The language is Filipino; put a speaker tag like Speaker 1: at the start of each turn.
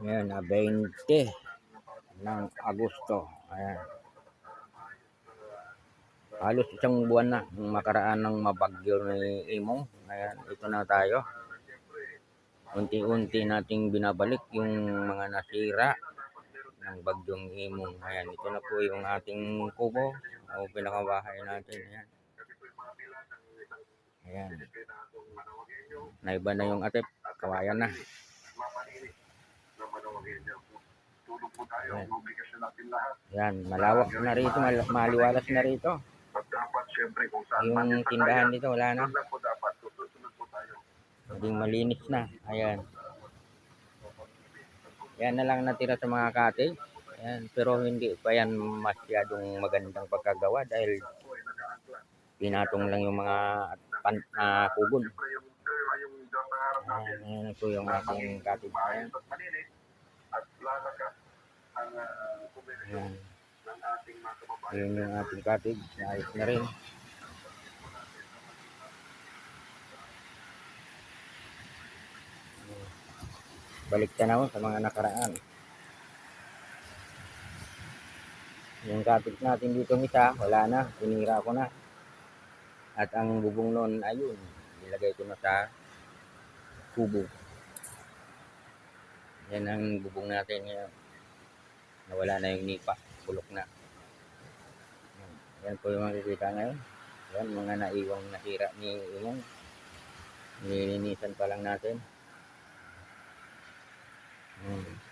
Speaker 1: Ngayon, na 20 ng Agosto. Ayan. Halos isang buwan na makaraan ng mabagyo ni Imong. Ayan, ito na tayo. Unti-unti nating binabalik yung mga nasira ng bagyong Imong. Ayan, ito na po yung ating kubo o pinakabahay natin. Ayan. Ayan. Naiba na yung atip. Kawayan na. Ayan. Yan, malawak na rito, mal maliwalas na rito.
Speaker 2: dapat siyempre kung saan
Speaker 1: Yung tindahan dito, wala na.
Speaker 2: lang po dapat susunod po tayo.
Speaker 1: Naging malinis na. Ayan. Yan na lang natira sa mga cottage. Ayan. Pero hindi pa yan masyadong magandang pagkagawa dahil pinatong lang yung mga pan, uh,
Speaker 2: natin
Speaker 1: Ayan, ayan ito yung ating cottage. Ayan.
Speaker 2: At lalakas ang uh, kombinasyon
Speaker 1: Ayan.
Speaker 2: ng ating mga kababayan.
Speaker 1: Yun yung ating cottage. Ayos na rin. Balik tanaw sa mga nakaraan. Yung cottage natin dito isa, wala na. Tinira ko na. At ang bubong noon, ayun. Nilagay ko na sa kubo. Yan ang bubong natin ngayon. Nawala na yung nipa. Bulok na. Yan. Po yung makikita ngayon. Yan, mga naiwang nasira ni Imong. Nilinisan pa lang natin. Hmm.